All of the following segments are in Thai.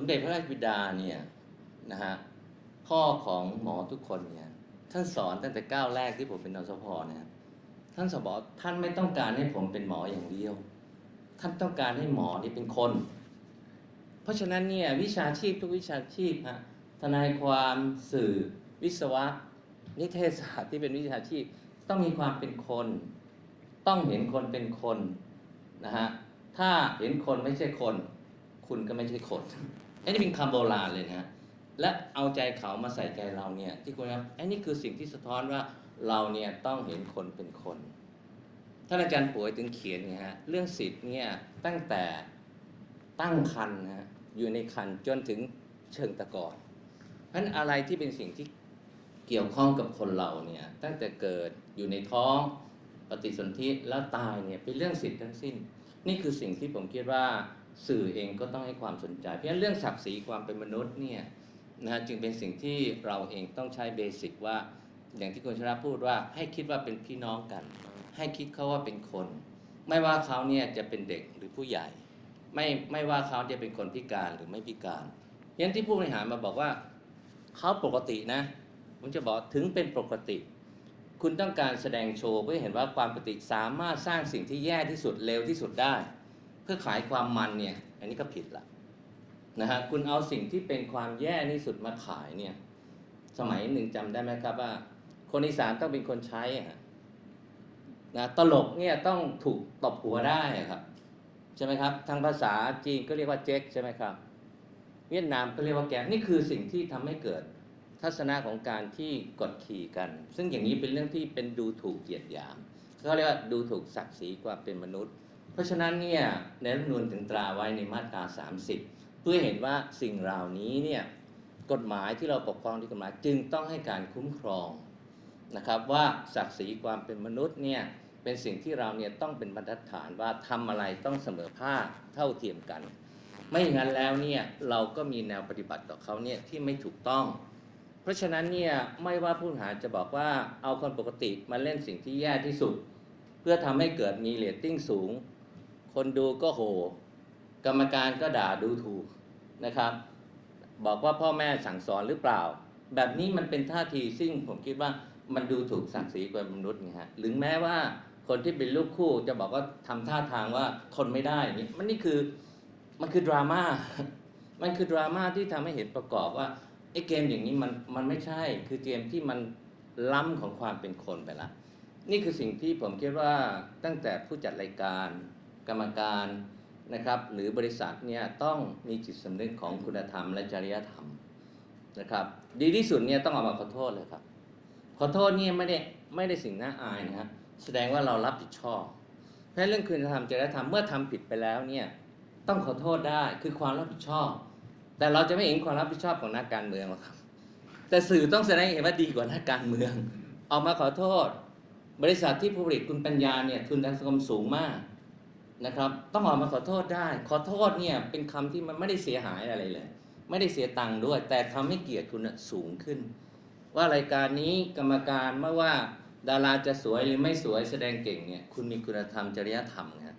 มเด็จพระราชบิดาเนี่ยนะฮะพ่อของหมอทุกคนเนี่ยท่านสอนตั้งแต่ก้าวแรกที่ผมเป็นนสพเนี่ยท่านสอบอกท่านไม่ต้องการให้ผมเป็นหมออย่างเดียว ท่านต้องการให้หมอนี่เป็นคน เพราะฉะนั้นเนี่ยวิชาชีพทุกวิชาชีพฮะทนายความสื่อ วิศวะ นิเทศศาสตร์ที่เป็นวิชาชีพ ต้องมีความเป็นคน ต้องเห็นคนเป็นคนนะฮะถ้าเห็นคนไม่ใช่คน คุณก็ไม่ใช่คน อันนี้เป็นคำโบราณเลยนะและเอาใจเขามาใส่ใจเราเนี่ย ที่คุณครับอันนี้คือสิ่งที่สะท้อนว่าเราเนี่ยต้องเห็นคนเป็นคนท่านอาจารย์ป่วยถึงเขียนไงฮะเรื่องสิทธิ์เนี่ยตั้งแต่ตั้งคันนะฮะอยู่ในคันจนถึงเชิงตะกอนเพราะฉะนั้นอะไรที่เป็นสิ่งที่เกี่ยวข้องกับคนเราเนี่ยตั้งแต่เกิดอยู่ในท้องปฏิสนธิแล้วตายเนี่ยเป็นเรื่องสิทธิ์ทั้งสิ้น นี่คือสิ่งที่ผมคิดว่า สื่อเองก็ต้องให้ความสนใจ เพราะฉะนั้นเรื่องศักดิ์ศรีความเป็นมนุษย์เนี่ยนะฮะจึงเป็นสิ่งที่เราเองต้องใช้เบสิกว่า อย่างที่คุณชนะพูดว่าให้คิดว่าเป็นพี่น้องกัน ให้คิดเขาว่าเป็นคน ไม่ว่าเขาเนี่ยจะเป็นเด็กหรือผู้ใหญ่ ไม่ไม่ว่าเขาจะเป็นคนพิการหรือไม่พิการเพราะฉะนั้นที่ผู้บริหารมาบอกว่าเขาปกตินะผมจะบอกถึงเป็นปกติ คุณต้องการแสดงโชว์เพื่อเห็นว่าความปกติสามารถสร้างสิ่งที่แย่ที่สุดเร็วที่สุดได้ เพื่อขายความมันเนี่ย อันนี้ก็ผิดละนะฮะคุณเอาสิ่งที่เป็นความแย่ที่สุดมาขายเนี่ย สมัยหนึ่งจำได้ไหมครับว่า คนอีสานต้องเป็นคนใช้อะฮะนะตลกเนี่ยต้องถูกตบหัวได้ครับใช่ไหมครับ ทางภาษาจีนก็เรียกว่าเจ๊กใช่ไหมครับ เวียดนามก็เรียกว่าแกงนี่คือสิ่งที่ทำให้เกิดทัศนะของการที่กดขี่กัน ซึ่งอย่างนี้เป็นเรื่องที่เป็นดูถูกเหยียดหยามเขาเรียกว่าดูถูกศักดิ์ศรีความเป็นมนุษย์ เพราะฉะนั้นเนี่ยในรัฐนูญถึงตราไว้ในมาตรา 30 เพื่อเห็นว่าสิ่งเหล่านี้เนี่ยกฎหมายที่เราปกครองที่กฎหมายจึงต้องให้การคุ้มครองนะครับว่าศักดิ์ศรีความเป็นมนุษย์เนี่ยเป็นสิ่งที่เราเนี่ยต้องเป็นบรรทัดฐานว่าทำอะไรต้องเสมอภาคเท่าเทียมกัน ไม่อย่างนั้นแล้วเนี่ยเราก็มีแนวปฏิบัติต่อเขาเนี่ยที่ไม่ถูกต้อง เพราะฉะนั้นเนี่ยไม่ว่าผู้หารจะบอกว่าเอาคนปกติมาเล่นสิ่งที่แย่ที่สุด เพื่อทำให้เกิดมีเรตติ้งสูง คนดูก็โห กรรมการก็ด่าดูถูกนะครับ บอกว่าพ่อแม่สั่งสอนหรือเปล่า แบบนี้มันเป็นท่าทีซึ่งผมคิดว่ามันดูถูกศักดิ์ศรีกว่ามนุษย์ไงฮะหรือแม้ว่าคนที่เป็นลูกคู่จะบอกว่าทำท่าทางว่าทนไม่ได้นี้มันนี่คือมันคือดราม่ามันคือดราม่าที่ทำให้เห็นประกอบว่าไอ้เกมอย่างนี้มันมันไม่ใช่ คือเกมที่มันล้ำของความเป็นคนไปละ นี่คือสิ่งที่ผมคิดว่าตั้งแต่ผู้จัดรายการ กรรมการนะครับหรือบริษัทเนี่ยต้องมีจิตสำนึกของคุณธรรมและจริยธรรมนะครับ ดีที่สุดเนี่ยต้องออกมาขอโทษเลยครับ ขอโทษเนี่ยไม่ได้ไม่ได้สิ่งน่าอายนะฮะแสดงว่าเรารับผิดชอบเพราะเรื่องคุณธรรมจริยธรรมเมื่อทำผิดไปแล้วเนี่ยต้องขอโทษได้คือความรับผิดชอบ แต่เราจะไม่เห็นความรับผิดชอบของนักการเมืองหรอกครับ แต่สื่อต้องแสดงเห็นว่าดีกว่านักการเมือง ออกมาขอโทษ บริษัทที่ผู้ผลิตคุณปัญญาเนี่ยทุนทางสังคมสูงมาก นะครับ ต้องออกมาขอโทษได้ ขอโทษเนี่ยเป็นคำที่มันไม่ได้เสียหายอะไรเลย ไม่ได้เสียตังค์ด้วย แต่ทำให้เกียรติคุณสูงขึ้น ว่ารายการนี้กรรมการไม่ว่าดาราจะสวยหรือไม่สวยแสดงเก่งเนี่ยคุณมีคุณธรรมจริยธรรมนะ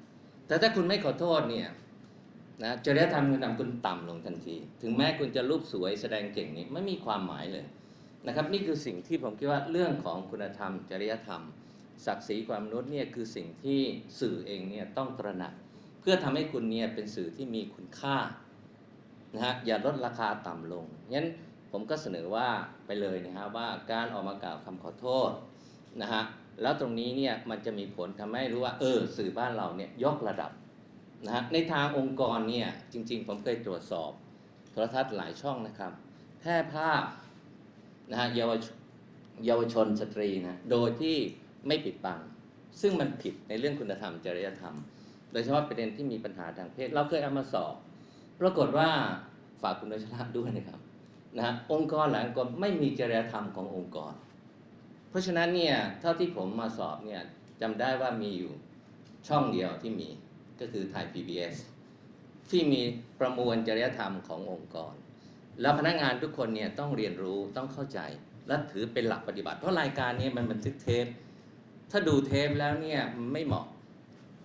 แต่ถ้าคุณไม่ขอโทษเนี่ยนะจริยธรรมคุณธรรมคุณต่ำลงทันที ถึงแม้คุณจะรูปสวยแสดงเก่งนี่ไม่มีความหมายเลยนะครับ นี่คือสิ่งที่ผมคิดว่าเรื่องของคุณธรรม จริยธรรม ศักดิ์ศรีความมนุษย์เนี่ยคือสิ่งที่สื่อเองเนี่ยต้องตระหนัก เพื่อทำให้คุณเนี่ยเป็นสื่อที่มีคุณค่านะฮะอย่าลดราคาต่ำลงงั้นผมก็เสนอว่าไปเลยนะฮะว่าการออกมากล่าวคำขอโทษนะฮะแล้วตรงนี้เนี่ยมันจะมีผลทำให้รู้ว่าเออสื่อบ้านเราเนี่ยยกระดับนะฮะในทางองค์กรเนี่ยจริง ๆ ผมเคยตรวจสอบโทรทัศน์หลายช่องนะครับแพร่ภาพนะฮะเยาวชนเยาวชนสตรีนะโดยที่ ไม่ปิดบัง ซึ่งมันผิดในเรื่องคุณธรรมจริยธรรม โดยเฉพาะประเด็นที่มีปัญหาทางเพศ เราเคยเอามาสอบ ปรากฏว่าฝากคุณโดยชนะด้วยนะครับนะฮะองค์กรหลายองค์กรไม่มีจริยธรรมขององค์กร เพราะฉะนั้นเนี่ยเท่าที่ผมมาสอบเนี่ยจำได้ว่ามีอยู่ช่องเดียวที่มีก็คือไทย PBS ที่มีประมวลจริยธรรมขององค์กร แล้วพนักงานทุกคนเนี่ยต้องเรียนรู้ต้องเข้าใจ และถือเป็นหลักปฏิบัติ เพราะรายการนี้มันบันทึกเทป ถ้าดูเทปแล้วเนี่ยไม่เหมาะ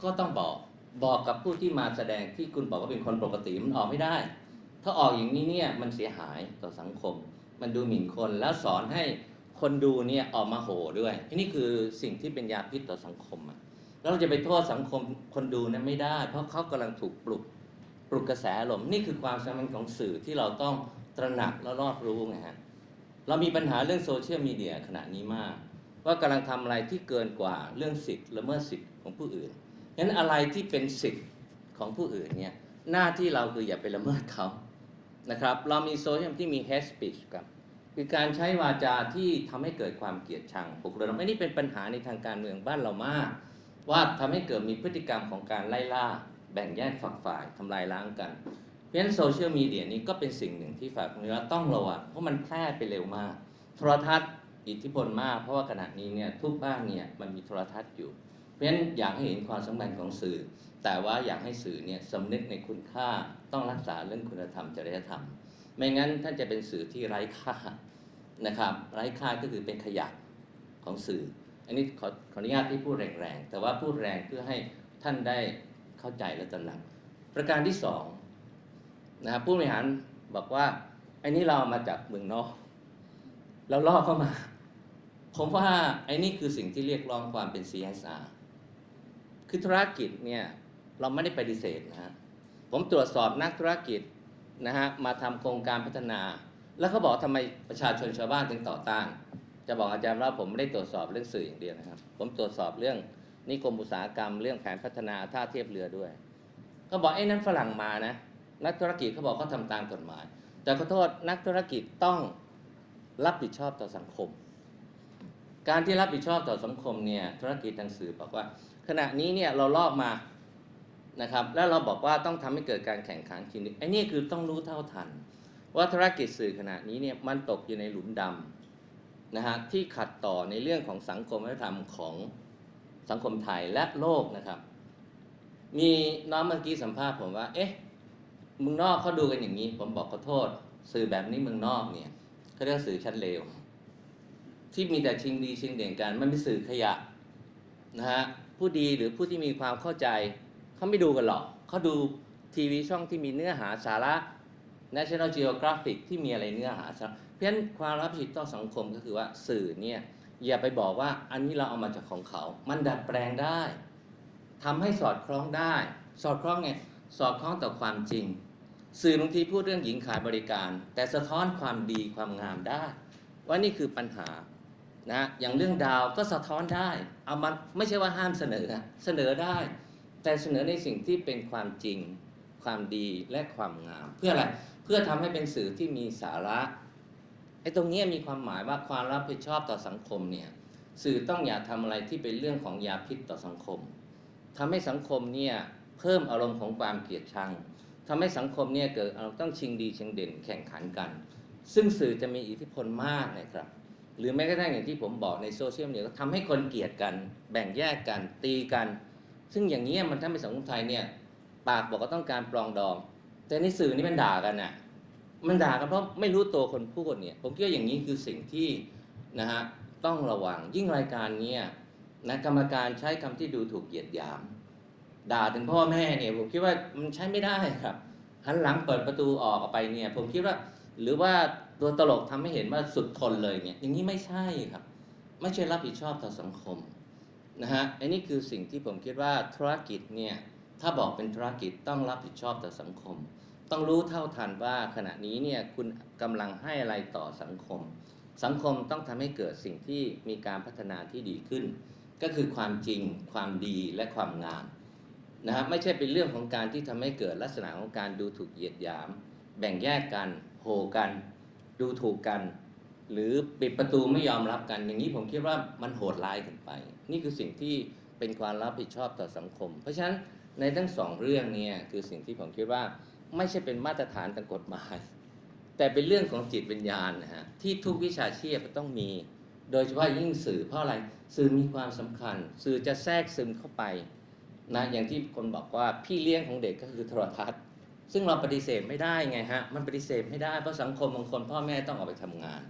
ก็ต้องบอกบอกกับผู้ที่มาแสดงที่คุณบอกว่าเป็นคนปกติมันออกไม่ได้ ถ้าออกอย่างนี้เนี่ยมันเสียหายต่อสังคม มันดูหมิ่นคนแล้วสอนให้คนดูเนี่ยออกมาโห่ด้วยอันนี้คือสิ่งที่เป็นยาพิษต่อสังคมอะแล้วเราจะไปโทษสังคมคนดูเนี่ยไม่ได้ เพราะเขากำลังถูกปลุกปลุกกระแสลมนี่คือความสำคัญของสื่อที่เราต้องตระหนักและรอบรู้ไงฮะเรามีปัญหาเรื่องโซเชียลมีเดียขณะนี้มาก ว่ากำลังทำอะไรที่เกินกว่าเรื่องสิทธิ์ละเมิดสิทธิ์ของผู้อื่นงั้นอะไรที่เป็นสิทธิ์ของผู้อื่นเนี่ยหน้าที่เราคืออย่าไปละเมิดเขานะครับเรามีโซเชียลที่มี hate speech กับคือการใช้วาจาที่ทำให้เกิดความเกลียดชังปลุกระดมอันนี้เป็นปัญหาในทางการเมืองบ้านเรามาก ว่าทำให้เกิดมีพฤติกรรมของการไล่ล่า แบ่งแยกฝักฝ่ายทำลายล้างกัน เพราะฉะนั้นโซเชียลมีเดียนี้ก็เป็นสิ่งหนึ่งที่ฝายของเราต้องระวังเพราะมันแพร่ไปเร็วมาก โทรทัศน์ อิทธิพลมาก เพราะว่าขณะนี้เนี่ยทุกบ้านเนี่ยมันมีโทรทัศน์อยู่ เพราะฉะนั้นอยากให้เห็นความสำคัญของสื่อ แต่ว่าอยากให้สื่อเนี่ยสำนึกในคุณค่าต้องรักษาเรื่องคุณธรรมจริยธรรม ไม่งั้นท่านจะเป็นสื่อที่ไร้ค่านะครับ ไร้ค่าก็คือเป็นขยะของสื่อ อันนี้ขอขออนุญาตที่พูดแรงๆแต่ว่าพูดแรงเพื่อให้ท่านได้เข้าใจและตระหนัก ประการที่สองนะครับผู้บริหารบอกว่าอ้นี่เราเอามาจากเมืองนอกแล้วล่อเข้ามา ผมว่าไอ้นี่คือสิ่งที่เรียกร้องความเป็น CSR คือธุรกิจเนี่ยเราไม่ได้ปฏิเสธนะฮะผมตรวจสอบนักธุรกิจนะฮะมาทำโครงการพัฒนา แล้วเขาบอกทำไมประชาชนชาวบ้านถึงต่อต้าน จะบอกอาจารย์ว่าผมไม่ได้ตรวจสอบเรื่องสื่ออย่างเดียวนะครับ ผมตรวจสอบเรื่องนิคมอุตสาหกรรม เรื่องแผนพัฒนาท่าเทียบเรือด้วยก็บอกไอ้นั้นฝรั่งมานะนักธุรกิจเขาบอกเขาทำตามกฎหมาย แต่ขอโทษนักธุรกิจต้องรับผิดชอบต่อสังคม การที่รับผิดชอบต่อสังคมเนี่ยธุรกิจทางสื่อบอกว่า ขณะนี้เนี่ยเราลอกมานะครับ แล้วเราบอกว่าต้องทำให้เกิดการแข่งขันจริงไอ้นี่คือต้องรู้เท่าทัน ว่าธุรกิจสื่อขณะนี้เนี่ยมันตกอยู่ในหลุมดำนะฮะที่ขัดต่อในเรื่องของสังคมวัฒนธรรมของสังคมไทยและโลกนะครับ มีน้องเมื่อกี้สัมภาษณ์ผมว่า เอ๊ะมึงนอกเขาดูกันอย่างนี้ ผมบอกขอโทษ สื่อแบบนี้มืองนอกเนี่ยเขาเรียกสื่อชั้นเลว ที่มีแต่ชิงดีชิงเด่นกัน มันเป็นสื่อขยะนะฮะผู้ดีหรือผู้ที่มีความเข้าใจเขาไม่ดูกันหรอกเขาดูทีวีช่องที่มีเนื้อหาสาระ National Geographic ที่มีอะไรเนื้อหาสาระเพราะฉะนั้นความรับผิดต่อสังคมก็คือว่าสื่อเนี่ยอย่าไปบอกว่าอันนี้เราเอามาจากของเขา มันดัดแปลงได้ทำให้สอดคล้องได้ สอดคล้องไง สอดคล้องต่อความจริง สื่อบางทีพูดเรื่องหญิงขายบริการ แต่สะท้อนความดีความงามได้ ว่านี่คือปัญหา นะอย่างเรื่องดาวก็สะท้อนได้เอามันไม่ใช่ว่าห้ามเสนอเสนอได้ แต่เสนอในสิ่งที่เป็นความจริง ความดีและความงาม เพื่ออะไรเพื่อทำให้เป็นสื่อที่มีสาระไอ้ตรงนี้มีความหมายว่าความรับผิดชอบต่อสังคมเนี่ยสื่อต้องอย่าทำอะไรที่เป็นเรื่องของยาพิษต่อสังคมทำให้สังคมเนี่ยเพิ่มอารมณ์ของความเกลียดชังทำให้สังคมเนี่ยเกิดอารมณ์ต้องชิงดีชิงเด่นแข่งขันกัน ซึ่งสื่อจะมีอิทธิพลมากนะครับ หรือแม้กระทั่งอย่างที่ผมบอกในโซเชียลมีเดียก็ทำให้คนเกลียดกัน แบ่งแยกกันตีกัน ซึ่งอย่างนี้มันทำให้สังคมไทยเนี่ยปากบอกว่าต้องการปลองดอง แต่ในสื่อนี่มันด่ากันน่ะมันด่ากันเพราะไม่รู้ตัวคนพูดเนี่ยผมคิดว่าอย่างนี้คือสิ่งที่นะฮะต้องระวังยิ่งรายการเนี้ยนะกรรมการใช้คำที่ดูถูกเหยียดหยาม ด่าถึงพ่อแม่เนี่ยผมคิดว่ามันใช้ไม่ได้ครับหันหลังเปิดประตูออกออกไปเนี่ยผมคิดว่าหรือว่า ตัวตลกทำให้เห็นว่าสุดทนเลยเนี่ยอย่างนี้ไม่ใช่ครับ ไม่ใช่รับผิดชอบต่อสังคมนะฮะอันนี้คือสิ่งที่ผมคิดว่าธุรกิจเนี่ยถ้าบอกเป็นธุรกิจต้องรับผิดชอบต่อสังคม ต้องรู้เท่าทันว่าขณะนี้เนี่ยคุณกำลังให้อะไรต่อสังคม สังคมต้องทำให้เกิดสิ่งที่มีการพัฒนาที่ดีขึ้น ก็คือความจริง ความดีและความงามนะฮะไม่ใช่เป็นเรื่องของการที่ทำให้เกิดลักษณะของการดูถูกเหยียดหยาม แบ่งแยกกัน โหกัน ดูถูกกัน หรือปิดประตูไม่ยอมรับกัน อย่างนี้ผมคิดว่ามันโหดร้ายเกินไป นี่คือสิ่งที่เป็นความรับผิดชอบต่อสังคม เพราะฉะนั้นในทั้งสองเรื่องเนี่ยคือสิ่งที่ผมคิดว่าไม่ใช่เป็นมาตรฐานทางกฎหมาย แต่เป็นเรื่องของจิตวิญญาณนะฮะที่ทุกวิชาชีพต้องมี โดยเฉพาะยิ่งสื่อเพราะอะไรสื่อมีความสำคัญ สื่อจะแทรกซึมเข้าไปนะอย่างที่คนบอกว่าพี่เลี้ยงของเด็กก็คือโทรทัศน์ ซึ่งเราปฏิเสธไม่ได้ไงฮะ มันปฏิเสธไม่ได้เพราะสังคมบางคนพ่อแม่ต้องออกไปทำงาน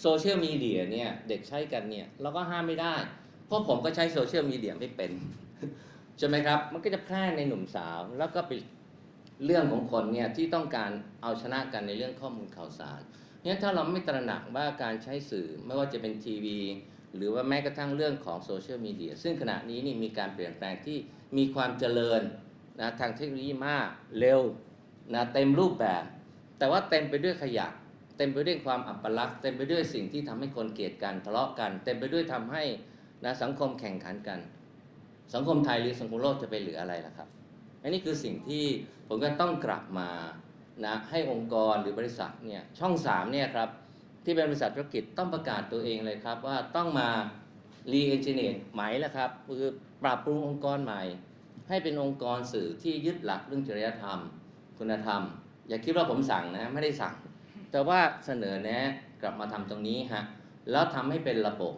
โซเชียลมีเดียเนี่ยเด็กใช้กันเนี่ยเราก็ห้ามไม่ได้ เพราะผมก็ใช้โซเชียลมีเดียไม่เป็นใช่ไหมครับ มันก็จะแพร่ในหนุ่มสาว แล้วก็ไปเรื่องของคนเนี่ยที่ต้องการเอาชนะกันในเรื่องข้อมูลข่าวสารเนี่ยถ้าเราไม่ตระหนักว่าการใช้สื่อไม่ว่าจะเป็นทีวี หรือว่าแม้กระทั่งเรื่องของโซเชียลมีเดียซึ่งขณะนี้นี่มีการเปลี่ยนแปลงที่มีความเจริญนะทางเทคโนโลยีมากเร็ว นะเต็มรูปแบบ แต่ว่าเต็มไปด้วยขยะ เต็มไปด้วยความอัปลักษณ์เต็มไปด้วยสิ่งที่ทำให้คนเกลียดกันทะเลาะกัน เต็มไปด้วยทำให้นะสังคมแข่งขันกัน สังคมไทยหรือสังคมโลกจะไปเหลืออะไรล่ะครับอันนี้คือสิ่งที่ผมก็ต้องกลับมานะให้องค์กรหรือบริษัทเนี่ยช่อง3เนี่ยครับที่เป็นบริษัทธุรกิจต้องประกาศตัวเองเลยครับ ว่าต้องมารีเอนจิเนียร์ใหม่แล้วครับคือปรับปรุงองค์กรใหม่ ให้เป็นองค์กรสื่อที่ยึดหลักเรื่องจริยธรรม คุณธรรม อย่าคิดว่าผมสั่งนะไม่ได้สั่ง แต่ว่าเสนอแนะกลับมาทำตรงนี้ฮะแล้วทำให้เป็นระบบ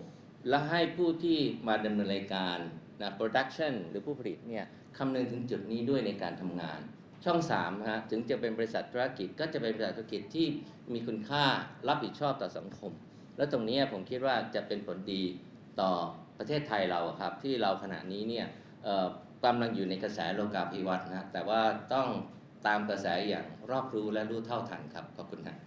และให้ผู้ที่มาดำเนินรายการนะโปรดักชันหรือผู้ผลิตเนี่ยคำนึงถึงจุดนี้ด้วยในการทำงาน ช่อง3ฮะถึงจะเป็นบริษัทธุรกิจก็จะเป็นบริษัทธุรกิจที่มีคุณค่ารับผิดชอบต่อสังคม และตรงนี้ผมคิดว่าจะเป็นผลดีต่อประเทศไทยเราครับที่เราขณะนี้เนี่ยกำลังอยู่ในกระแสโลกาภิวัตน์นะแต่ว่าต้อง ตามกระแสอย่างรอบรู้และรู้เท่าทันครับ ขอบคุณครับ